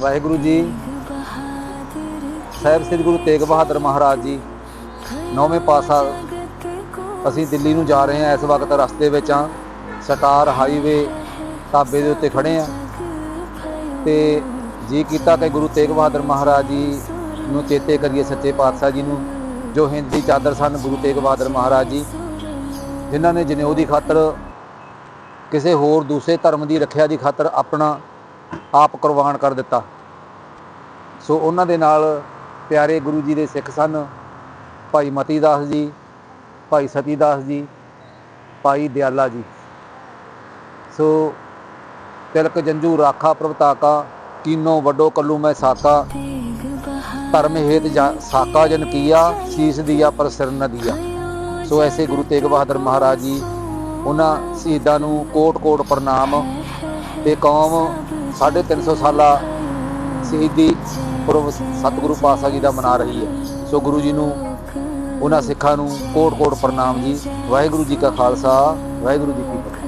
ਵਾਹਿਗੁਰੂ ਜੀ। ਸਾਹਿਬ ਸ੍ਰੀ ਗੁਰੂ ਤੇਗ ਬਹਾਦਰ ਮਹਾਰਾਜ ਜੀ, ਨੌਵੇਂ ਪਾਸਾ ਅਸੀਂ ਦਿੱਲੀ ਨੂੰ ਜਾ ਰਹੇ ਹਾਂ, ਇਸ ਵਕਤ ਰਸਤੇ ਵਿੱਚ ਆ ਸਟਾਰ ਹਾਈਵੇ ਢਾਬੇ ਦੇ ਉੱਤੇ ਖੜੇ ਆ ਤੇ ਜੀ ਕੀਤਾ ਕਿ ਗੁਰੂ ਤੇਗ ਬਹਾਦਰ ਮਹਾਰਾਜ ਜੀ ਨੂੰ ਚੇਤੇ ਕਰੀਏ ਸੱਚੇ ਪਾਤਸ਼ਾਹ ਜੀ ਨੂੰ, ਜੋ ਹਿੰਦੀ ਚਾਦਰ ਸਨ ਗੁਰੂ ਤੇਗ ਬਹਾਦਰ ਮਹਾਰਾਜ ਜੀ, ਜਿਨ੍ਹਾਂ ਨੇ ਜਨੇਊ ਦੀ ਖਾਤਰ ਕਿਸੇ ਹੋਰ ਦੂਸਰੇ ਧਰਮ ਦੀ ਰੱਖਿਆ ਦੀ ਖਾਤਰ ਆਪਣਾ ਆਪ ਕੁਰਬਾਨ ਕਰ ਦਿੱਤਾ। ਸੋ ਉਹਨਾਂ ਦੇ ਨਾਲ ਪਿਆਰੇ ਗੁਰੂ ਜੀ ਦੇ ਸਿੱਖ ਸਨ, ਭਾਈ ਮਤੀ ਦਾਸ ਜੀ, ਭਾਈ ਸਤੀ ਦਾਸ ਜੀ, ਭਾਈ ਦਿਆਲਾ ਜੀ। ਸੋ ਤਿਲਕ ਜੰਜੂ ਰਾਖਾ ਪ੍ਰਵਤਾਕਾ, ਕੀਨੋ ਵੱਡੋ ਕੱਲੂ ਮੈਂ ਸਾਕਾ, ਧਰਮ ਹੇਤ ਜਾ- ਸਾਕਾ ਜਨ ਕੀਆ, ਸੀਸ ਦੀਆ ਪਰ ਸਿਰ ਨ ਦੀਆ। ਸੋ ਐਸੇ ਗੁਰੂ ਤੇਗ ਬਹਾਦਰ ਮਹਾਰਾਜ ਜੀ, ਉਹਨਾਂ ਸ਼ਹੀਦਾਂ ਨੂੰ ਕੋਟ-ਕੋਟ ਪ੍ਰਣਾਮ ਤੇ ਕੌਮ 350 ਸਾਲਾ ਸ਼ਹੀਦੀ ਪੁਰਬ ਸਤਿਗੁਰੂ ਪਾਤਸ਼ਾਹ ਜੀ ਦਾ ਮਨਾ ਰਹੀ ਹੈ। ਸੋ ਗੁਰੂ ਜੀ ਨੂੰ ਉਹਨਾਂ ਸਿੱਖਾਂ ਨੂੰ ਕੋਟ-ਕੋਟ ਪ੍ਰਣਾਮ ਜੀ। ਵਾਹਿਗੁਰੂ ਜੀ ਕਾ ਖਾਲਸਾ, ਵਾਹਿਗੁਰੂ ਜੀ ਕੀ ਫਤਿਹ।